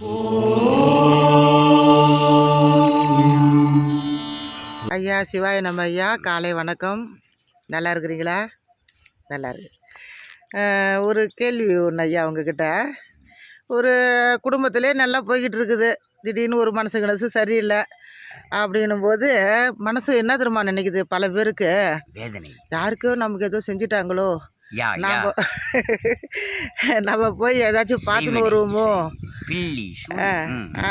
ஐயா சிவாய நம்ம ஐயா காலை வணக்கம். நல்லா இருக்கிறீங்களா? நல்லா இருக்கு. ஒரு கேள்வி ஒன்று ஐயா உங்ககிட்ட. ஒரு குடும்பத்திலே நல்லா போய்கிட்டு இருக்குது. திடீர்னு ஒரு மனசு கனசு சரியில்லை அப்படின்னும் போது மனசு என்ன தெரியுமா நினைக்குது? பல பேருக்கு. வேதனை. யாருக்கோ நமக்கு ஏதோ செஞ்சிட்டாங்களோ? நம்ம நம்ம போய் ஏதாச்சும் பார்த்துன்னு வருவோமோ?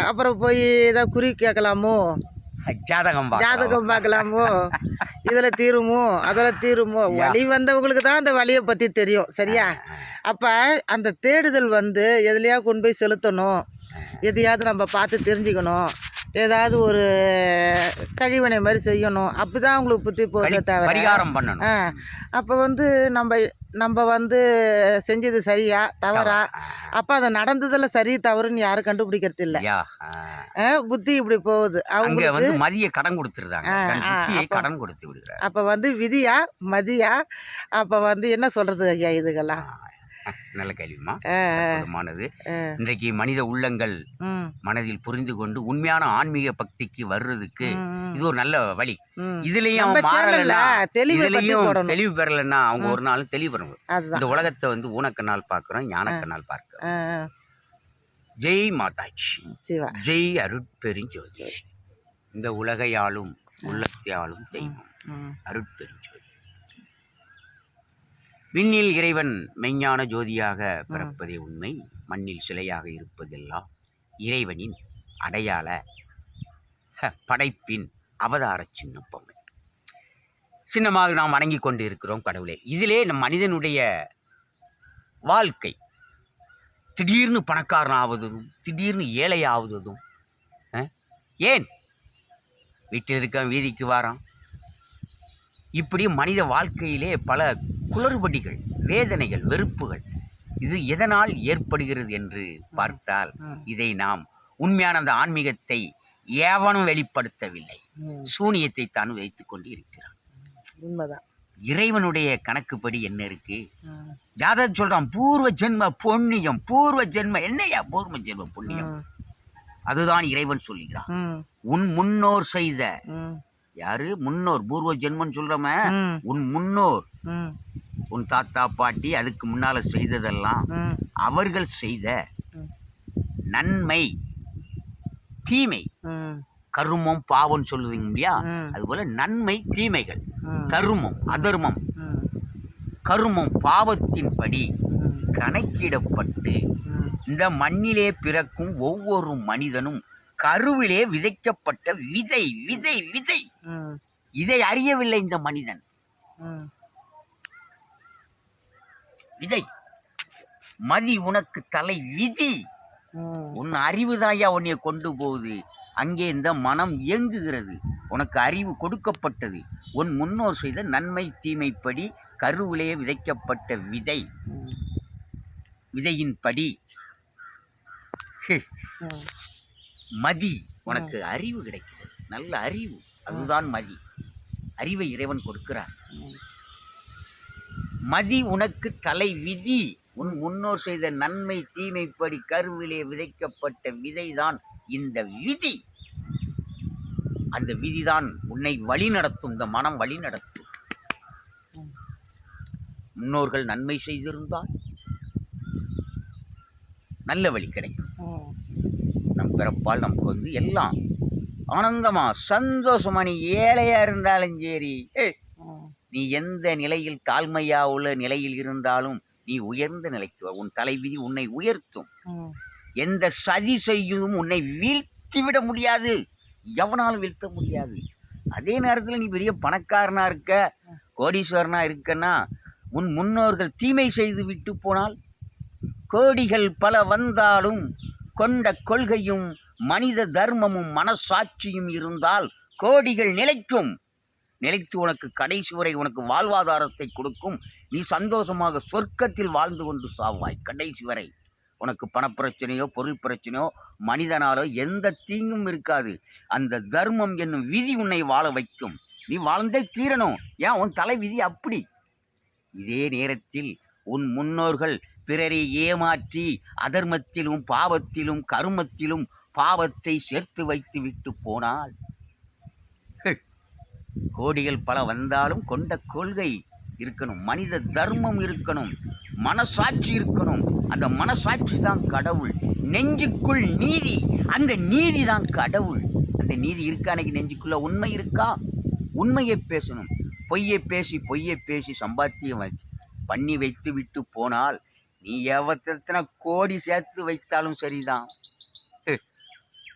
அப்புறம் போய் ஏதாவது குறி கேட்கலாமோ? ஜாதகம் பார்க்கலாம். ஜாதகம் பார்க்கலாமோ? இதில் தீருமோ? அதில் தீருமோ? வழி வந்தவங்களுக்கு தான் அந்த வழியை பற்றி தெரியும் சரியா? அப்போ அந்த தேடுதல் வந்து எதுலையா கொண்டு போய் செலுத்தணும்? எதையாவது நம்ம பார்த்து தெரிஞ்சுக்கணும். ஏதாவது ஒரு கழிவினை மாதிரி செய்யணும். அப்படி தான் உங்களுக்கு புத்தி போதே கழி- தவிர. பரிகாரம் பண்ணணும். அப்போ வந்து நம்ம நம்ம வந்து செஞ்சது சரியா தவறா? அப்போ அது நடந்ததில் சரி தவறுன்னு யாரும் கண்டுபிடிக்கிறது இல்லை. புத்தி இப்படி போகுது. அவங்க வந்து மதிய கடன் கொடுத்துருந்தாங்க அப்ப- கடன் கொடுத்து விடுகிறார். அப்போ வந்து விதியா மதியா? அப்போ வந்து என்ன சொல்கிறது ஐயா இதுக்கெல்லாம் நல்ல கேள்விமா அற்புதமானது. இன்றைக்கு மனித உள்ளங்கள் மனதில் புரிந்து கொண்டு உண்மையான ஆன்மீக பக்திக்கு வர்றதுக்கு இது ஒரு நல்ல வழி. இதுலயும் அவன் மாறலன்னா தெளிவை இதுலயும் பெறலைன்னா அவங்க ஒரு நாளும் தெளிவு அதுதான். இந்த உலகத்தை வந்து ஊனக்கண்ணால் பார்க்கிறோம் ஞானக்கண்ணால் பார்க்கிறோம். ஜெய் மாதாஜி ஜெய் அருட்பெருஞ்சோதி. இந்த உலகையாளும் உள்ளத்தையாளும் தெய்வம். அருட்பெருஞ்சோதி. விண்ணில் இறைவன் மெஞ்ஞான ஜோதியாக பிறப்பதே உண்மை. மண்ணில் சிலையாக இருப்பதெல்லாம் இறைவனின் அடையாள படைப்பின் அவதார சின்னம் பொம்மை சின்னமாக நாம் வணங்கி கொண்டு இருக்கிறோம் கடவுளே. இதிலே நம் மனிதனுடைய வாழ்க்கை திடீர்னு பணக்காரன் ஆவதும் திடீர்னு ஏழை ஆவதும் அஹ், ஏன்? வீட்டில் இருக்க வீதிக்கு வாரான். இப்படி மனித வாழ்க்கையிலே பல குளறுபடிகள் வேதனைகள் வெறுப்புகள் இது எதனால் ஏற்படுகிறது என்று பார்த்தால். இதை நாம் உண்மையான அந்த ஆன்மீகத்தை ஏவனும் வெளிப்படுத்தவில்லை. சூனியத்தை தான் வைத்துக் கொண்டு இருக்கிறான் உண்மைதான். இறைவனுடைய கணக்குப்படி என்ன இருக்கு? ஜாதகம் சொல்றான் பூர்வ ஜென்ம புண்ணியம் பூர்வ ஜென்ம என்னையா பூர்வ ஜென்ம புண்ணியம்? ம், அதுதான் இறைவன் சொல்லுகிறான். உன் முன்னோர் செய்த யாரு? முன்னோர் பூர்வ ஜென்மன் சொல்றோமே. உன் முன்னோர் உன் தாத்தா பாட்டி அதுக்கு முன்னால செய்ததெல்லாம் அவர்கள் செய்த. நன்மை தீமை. கருமம் பாவம் சொல்லுவீங்க இல்லையா. அதுபோல நன்மை தீமைகள். ம். தருமம் அதர்மம். கருமம் பாவத்தின்படி கணக்கிடப்பட்டு இந்த மண்ணிலே பிறக்கும் ஒவ்வொரு மனிதனும் கருவிலே விதைக்கப்பட்ட விதை விதை விதை. இதை அறியவில்லை இந்த மனிதன். விதை. மதி உனக்கு தலை விதி. உன் அறிவுதாயா உன்னை கொண்டு போகுது. அங்கே இந்த மனம் இயங்குகிறது. உனக்கு அறிவு கொடுக்கப்பட்டது. உன் முன்னோர் செய்த நன்மை தீமைப்படி கருவிலே விதைக்கப்பட்ட விதை. ம். விதையின்படி ம். மதி உனக்கு அறிவு கிடைக்கிறது. நல்ல அறிவு. அதுதான் மதி. அறிவை இறைவன் கொடுக்கிறார். மதி உனக்கு தலை விதி உன் முன்னோர் செய்த நன்மை தீமைப்படி கருவிலே விதைக்கப்பட்ட விதைதான் இந்த விதி. அந்த விதிதான் உன்னை வழி நடத்தும் இந்த மனம் வழி நடத்தும். முன்னோர்கள் நன்மை செய்திருந்தால் நல்ல வழி கிடைக்கும். நம் பிறப்பால் நமக்கு வந்து எல்லாம் ஆனந்தமா சந்தோஷமா நீ ஏழையா இருந்தாலும் சரி ஏய், ம் நீ எந்த நிலையில் தாழ்மையா உள்ள நிலையில் இருந்தாலும் நீ உயர்ந்த நிலைக்கு. உன் தலைவிதி உன்னை உயர்த்தும். எந்த சதி செய்யும் உன்னை வீழ்த்தி விட முடியாது. எவனாலும் வீழ்த்த முடியாது. அதே நேரத்தில் நீ பெரிய பணக்காரனா இருக்க கோடீஸ்வரனா இருக்கன்னா உன் முன்னோர்கள் தீமை செய்து விட்டு போனால் கோடிகள் பல வந்தாலும் கொண்ட கொள்கையும் மனித தர்மமும் மனசாட்சியும் இருந்தால் கோடிகள் நிலைக்கும். நிலைத்து உனக்கு கடைசி வரை உனக்கு வாழ்வாதாரத்தை கொடுக்கும். நீ சந்தோஷமாக சொர்க்கத்தில் வாழ்ந்து கொண்டு சாவாய். கடைசி வரை உனக்கு பணப்பிரச்சனையோ பொருள் பிரச்சனையோ மனிதனாலோ எந்த தீங்கும் இருக்காது. அந்த தர்மம் என்னும் விதி உன்னை வாழ வைக்கும். நீ வாழ்ந்தே தீரணும். ஏன்? உன் தலை விதி அப்படி. இதே நேரத்தில் உன் முன்னோர்கள் பிறரை ஏமாற்றி அதர்மத்திலும் பாவத்திலும் கருமத்திலும் பாவத்தை சேர்த்து வைத்து விட்டு போனால் கோடிகள் பல வந்தாலும் கொண்ட கொள்கை இருக்கணும். மனித தர்மம் இருக்கணும். மனசாட்சி இருக்கணும். அந்த மனசாட்சி தான் கடவுள். நெஞ்சுக்குள் நீதி. அந்த நீதி தான் கடவுள். அந்த நீதி இருக்கா? அன்னைக்கு நெஞ்சுக்குள்ளே உண்மை இருக்கா? உண்மையை பேசணும். பொய்யை பேசி பொய்யை பேசி சம்பாத்தியம் பண்ணி வைத்து விட்டு போனால் நீ எவத்தனை கோடி சேர்த்து வைத்தாலும் சரிதான்.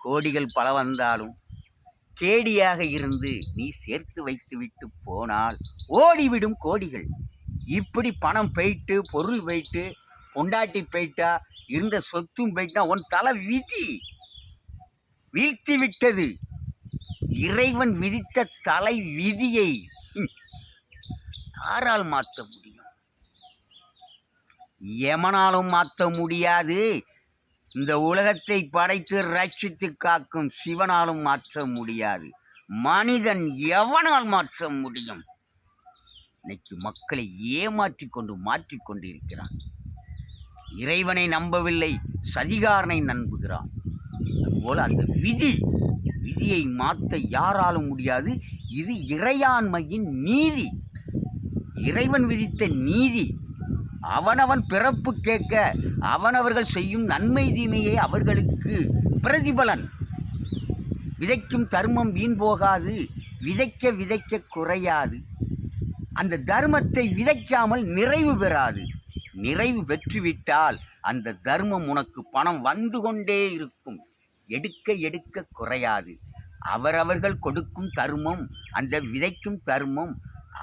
கோடிகள் பல வந்தாலும் கேடியாக இருந்து நீ சேர்த்து வைத்துவிட்டு போனால் ஓடிவிடும் கோடிகள். இப்படி பணம் போயிட்டு பொருள் போயிட்டு பொண்டாட்டி போயிட்டா இருந்த சொத்தும் போயிட்டா உன் தலை விதி. வீழ்த்தி விட்டது. இறைவன் விதித்த தலை விதியை யாரால் மாற்ற முடியும்? எமனாலும் மாற்ற முடியாது. இந்த உலகத்தை படைத்து ரட்சித்து காக்கும் சிவனாலும் மாற்ற முடியாது. மனிதன் எவனால் மாற்ற முடியும்? இன்னைக்கு மக்களை ஏமாற்றி கொண்டு மாற்றிக்கொண்டு இருக்கிறான் இறைவனை நம்பவில்லை சதிகாரனை நம்புகிறான். அதுபோல் அந்த விதி விதியை மாற்ற யாராலும் முடியாது. இது இறையாண்மையின் நீதி. இறைவன் விதித்த நீதி. அவனவன் பிறப்பு கேட்க அவனவர்கள் செய்யும் நன்மை தீமையே அவர்களுக்கு பிரதிபலன். விதைக்கும் தர்மம் வீண் போகாது விதைக்க விதைக்க குறையாது. அந்த தர்மத்தை விதைக்காமல் நிறைவு பெறாது. நிறைவு பெற்றுவிட்டால் அந்த தர்மம் உனக்கு பணம் வந்து கொண்டே இருக்கும். எடுக்க எடுக்க குறையாது. அவரவர்கள் கொடுக்கும் தர்மம் அந்த விதைக்கும் தர்மம்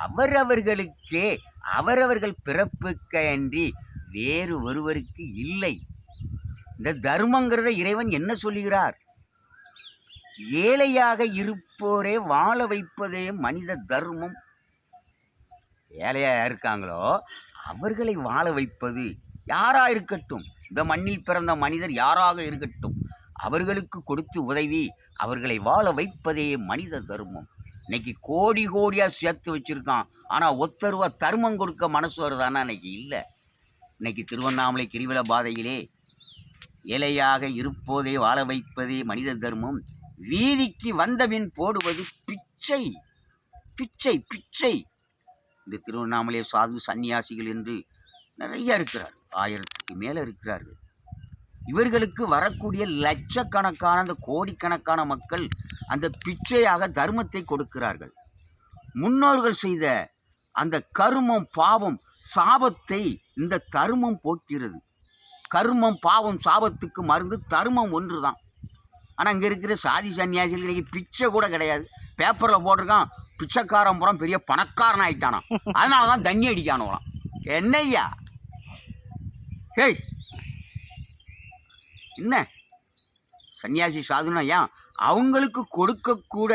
அவரவர்களுக்கே அவரவர்கள் பிறப்புக்க அன்றி வேறு ஒருவருக்கு இல்லை. இந்த தர்மங்கிறத இறைவன் என்ன சொல்லுகிறார்? ஏழையாக இருப்போரே வாழ வைப்பதே மனித தர்மம். ஏழையாக இருக்காங்களோ அவர்களை வாழ வைப்பது யாராக இருக்கட்டும். இந்த மண்ணில் பிறந்த மனிதர் யாராக இருக்கட்டும். அவர்களுக்கு கொடுத்து உதவி அவர்களை வாழ வைப்பதே மனித தர்மம். இன்னைக்கு கோடி கோடியாக சேர்த்து வச்சுருக்கான். ஆனால் ஒத்தருவா தர்மம் கொடுக்க மனசு வருதானா இன்னைக்கு? இல்லை. இன்னைக்கு திருவண்ணாமலை கிரிவல பாதையிலே ஏழையாக இருப்போதே வாழ வைப்பதே மனித தர்மம். வீதிக்கு வந்தபின் போடுவது பிச்சை. பிச்சை பிச்சை. இந்த திருவண்ணாமலை சாது சன்னியாசிகள் என்று நிறைய இருக்கிறார். ஆயிரத்துக்கு மேலே இருக்கிறார்கள். இவர்களுக்கு வரக்கூடிய லட்சக்கணக்கான அந்த கோடிக்கணக்கான மக்கள் அந்த பிச்சையாக தர்மத்தை கொடுக்கிறார்கள். முன்னோர்கள் செய்த அந்த கருமம் பாவம் சாபத்தை இந்த தர்மம் போக்கிறது கர்மம் பாவம் சாபத்துக்கு மருந்து தர்மம் ஒன்று தான் ஆனால் இங்கே இருக்கிற சாதி சன்னியாசிகள் இன்றைக்கி பிச்சை கூட கிடையாது. பேப்பரில் போட்டிருக்கான் பிச்சைக்காரன் புறம் பெரிய பணக்காரன் ஆகிட்டானான் அதனால தான் தண்ணி அடிக்கானோலாம் என்னய்யா ஹேய்! என்ன? சன்னியாசி சாதுனா ஏன் அவங்களுக்கு கொடுக்கக்கூட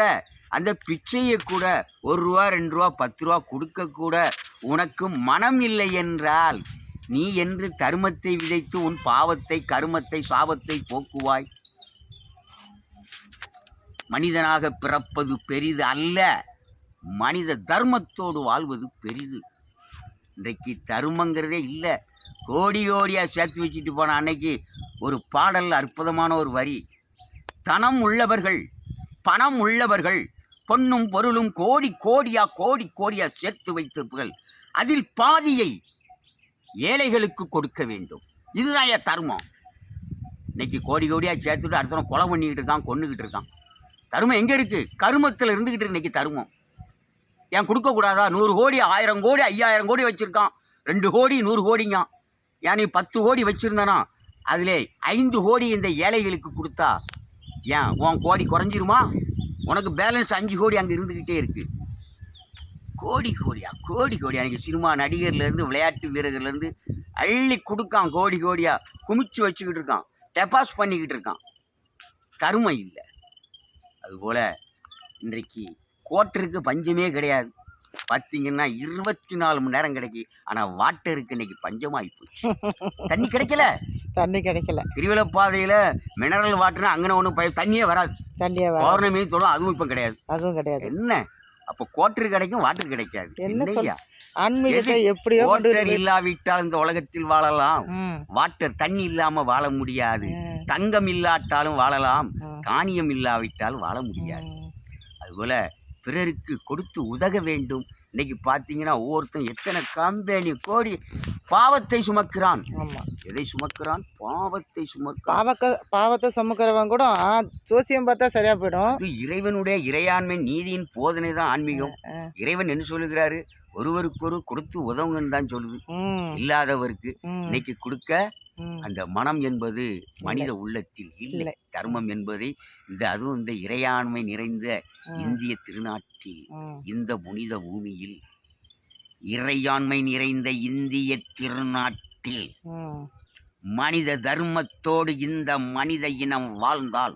அந்த பிச்சையை கூட ஒரு ரூபா ரெண்டு ரூபா பத்து ரூபா கொடுக்கக்கூட உனக்கு மனம் இல்லை என்றால் நீ என்று தர்மத்தை விதைத்து உன் பாவத்தை கருமத்தை சாபத்தை போக்குவாய். மனிதனாக பிறப்பது பெரிது அல்ல. மனித தர்மத்தோடு வாழ்வது பெரிது. இன்றைக்கு தர்மங்கிறதே இல்லை. கோடி கோடியாக சேர்த்து வச்சுட்டு போன அன்னைக்கு ஒரு பாடல் அற்புதமான ஒரு வரி. தனம் உள்ளவர்கள் பணம் உள்ளவர்கள் பொன்னும் பொருளும் கோடி கோடியா கோடி கோடியா சேர்த்து வைத்திருப்பீர்கள் அதில் பாதியை ஏழைகளுக்கு கொடுக்க வேண்டும். இதுதான் என் தர்மம். இன்னைக்கு கோடி கோடியாக சேர்த்துட்டு அடுத்தவன் கொலை பண்ணிக்கிட்டு இருக்கான் கொண்டுக்கிட்டு இருக்கான். தர்மம் எங்கே இருக்குது கருமத்தில் இருந்துக்கிட்டு இன்றைக்கி இன்னைக்கு தர்மம். ஏன் கொடுக்கக்கூடாதா நூறு கோடி ஆயிரம் கோடி ஐயாயிரம் கோடி வச்சுருக்கான். ரெண்டு கோடி நூறு கோடிங்க. ஏன் நீ பத்து கோடி வச்சுருந்தானா? அதிலே ஐந்து கோடி இந்த ஏழைகளுக்கு கொடுத்தா ஏன் உன் கோடி குறைஞ்சிருமா? உனக்கு பேலன்ஸ் அஞ்சு கோடி அங்கே இருந்துக்கிட்டே இருக்குது கோடி கோடியா? கோடி கோடியா? எனக்கு சினிமா நடிகர்லேருந்து விளையாட்டு வீரர்லேருந்து அள்ளி கொடுக்கான் கோடி கோடியா. குமிச்சு வச்சுக்கிட்டு இருக்கான். டெபாஸ் பண்ணிக்கிட்டு இருக்கான். கருமை இல்லை. அதுபோல் இன்றைக்கு கோட்டருக்கு பஞ்சமே கிடையாது. பார்த்தீங்கன்னா இருபத்தி நாலு மணி நேரம் கிடைக்கி. ஆனால் வாட்டருக்கு இன்னைக்கு பஞ்சமாகி போச்சு. தண்ணி கிடைக்கல. தண்ணி கிடைக்கல. கிரிவல பாதையில் மினரல் வாட்டர்னா அங்கே ஒன்றும் பய தண்ணியே வராது. தண்ணியே பௌர்ணமி சொல்லும் அதுவும் இப்போ கிடையாது. அதுவும் கிடையாது. என்ன? அப்போ கோட்டர் கிடைக்கும் வாட்டர் கிடைக்காது. ஆன்மீகத்தை எது? எப்படியோ கோட்டர் இல்லாவிட்டால் இந்த உலகத்தில் வாழலாம். வாட்டர் தண்ணி இல்லாம வாழ முடியாது. தங்கம் இல்லாட்டாலும் வாழலாம். ம். தானியம் இல்லாவிட்டால் வாழ முடியாது. அதுபோல பிறருக்கு கொடுத்து உதக வேண்டும். இன்னைக்கு பார்த்தீங்கன்னா ஒவ்வொருத்தன் எத்தனை கம்பெனி கோடி பாவத்தை சுமக்கிறான். ஆமா. எதை சுமக்கிறான்? பாவத்தை சுமக்கிறான். பாவக்க பாவத்தை சுமக்கிறவன் கூட ஆ, ஜோசியம் பார்த்தா சரியா போயிடும். இறைவனுடைய இறையாண்மை நீதியின் போதனை தான் ஆன்மீகம். இறைவன் என்ன சொல்லுகிறாரு? ஒருவருக்கொரு கொடுத்து உதவுங்கன்னு தான் சொல்லுது. இல்லாதவருக்கு இன்னைக்கு கொடுக்க அந்த மனம் என்பது மனித உள்ளத்தில் இல்லை. தர்மம் என்பதை இந்த அதுவும் இந்த இறையாண்மை நிறைந்த. இந்திய திருநாட்டில் இந்த புனித பூமியில் இறையாண்மை நிறைந்த இந்திய திருநாட்டில் மனித தர்மத்தோடு இந்த மனித இனம் வாழ்ந்தால்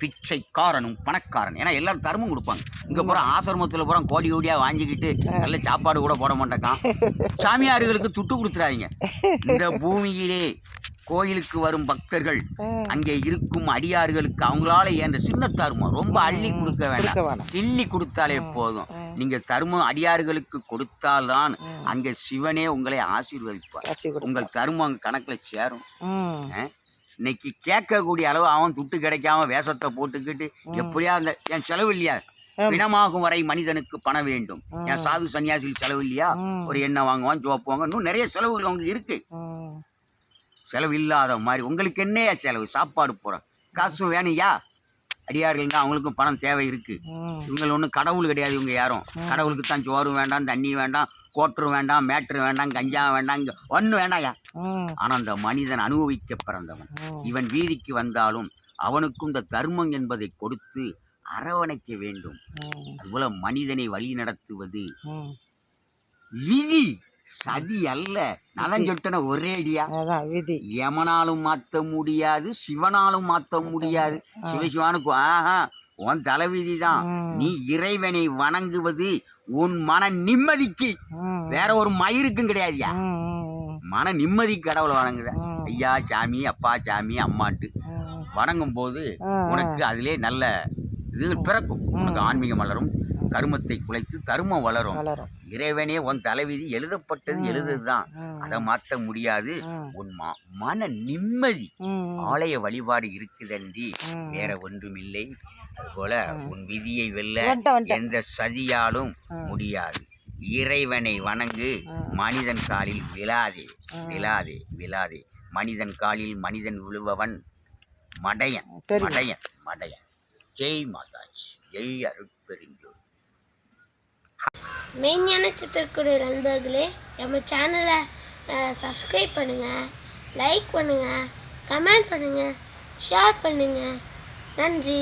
பிச்சைக்காரனும் பணக்காரன். ஏன்னா எல்லாரும் தர்மம் கொடுப்பாங்க. இங்க பூரா ஆசிரமத்தில் பூரா கோடி கோடியா வாங்கிக்கிட்டு நல்ல சாப்பாடு கூட போட மாட்டேக்கான். சாமியார்களுக்கு துட்டு கொடுத்துறாதீங்க. இந்த பூமியிலே கோயிலுக்கு வரும் பக்தர்கள். அங்கே இருக்கும் அடியார்களுக்கு அவங்களால ஏன்ற சின்ன தர்மம் ரொம்ப அள்ளி கொடுக்க வேண்டாம் கிள்ளி கொடுத்தாலே போதும். ம். நீங்க தர்மம் அடியார்களுக்கு கொடுத்தால்தான். அங்கே சிவனே உங்களை ஆசீர்வதிப்பார். உங்கள் தர்மம் அங்க கணக்குல சேரும். இன்னைக்கு கேட்கக்கூடிய அளவு அவன் துட்டு கிடைக்காம வேஷத்தை போட்டுக்கிட்டு எப்படியா அந்த என் செலவு இல்லையா. பிணமாகும் வரை மனிதனுக்கு பணம் வேண்டும். என் சாது சன்னியாசிகள் செலவு இல்லையா. ஒரு எண்ணெய் வாங்குவான் சோப்பு வாங்க இன்னும் நிறைய செலவுகள் அவங்க இருக்கு. செலவு இல்லாத மாதிரி. உங்களுக்கு என்னையா செலவு? சாப்பாடு போகிறோம் காசும் வேணும்யா? அடியார்கள் தான் அவங்களுக்கும் பணம் தேவை இருக்கு. ம். இவங்க ஒன்றும் கடவுள் கிடையாது இவங்க யாரும். கடவுளுக்கு தான் சோறு வேண்டாம் தண்ணி வேண்டாம் கோட்டரும் வேண்டாம் மேட்ரு வேண்டாம் கஞ்சா வேண்டாம் இங்கே ஒன்றும் வேண்டாம்யா ம். ஆனால் அந்த மனிதன் அனுபவிக்க பிறந்தவன் இவன் வீதிக்கு வந்தாலும் அவனுக்கும் இந்த தர்மம் என்பதை கொடுத்து அரவணைக்க வேண்டும். அதுபோல மனிதனை வழி நடத்துவது விதி. சதி அல்ல. நலன் சொட்டன ஒரே அடியா. யமனாலும் மாற்ற முடியாது சிவனாலும் மாற்ற முடியாது. சிவசிவானுக்கு ஆஹா உன் தலைவிதி தான். நீ இறைவனை வணங்குவது உன் மன நிம்மதிக்கு. வேற ஒரு மயிருக்கும் கிடையாதுயா. மன நிம்மதி கடவுளை வணங்குத ம். ஐயா சாமி அப்பா சாமி அம்மாட்டு வணங்கும் போது உனக்கு அதிலே நல்ல இது பிறக்கும். உனக்கு ஆன்மீகம் வளரும். கருமத்தை குலைத்து தருமம் வளரும் இறைவனே உன் தலைவிதி எழுதப்பட்டது எழுதுதான் ம். அதை மாற்ற முடியாது. உன் மன நிம்மதி ஆலய வழிபாடு இருக்குதன்றி. வேற ஒன்றுமில்லை அதுபோல உன் விதியை வெல்ல. எந்த சதியாலும். முடியாது இறைவனை வணங்கு. மனிதன் காலில் விழாதே. விழாதே விழாதே மனிதன் காலில் மனிதன் விழுபவன் மடையன். மடையன் மடையன் ஜெய் மாதாஜி ஜெய் அருட்பெருஞ்சோதி மெய்ஞான சித்திரக்குடி நண்பர்களே நம்ம சேனலை சப்ஸ்கிரைப் பண்ணுங்கள் லைக் பண்ணுங்கள் கமெண்ட் பண்ணுங்கள் ஷேர் பண்ணுங்கள் நன்றி.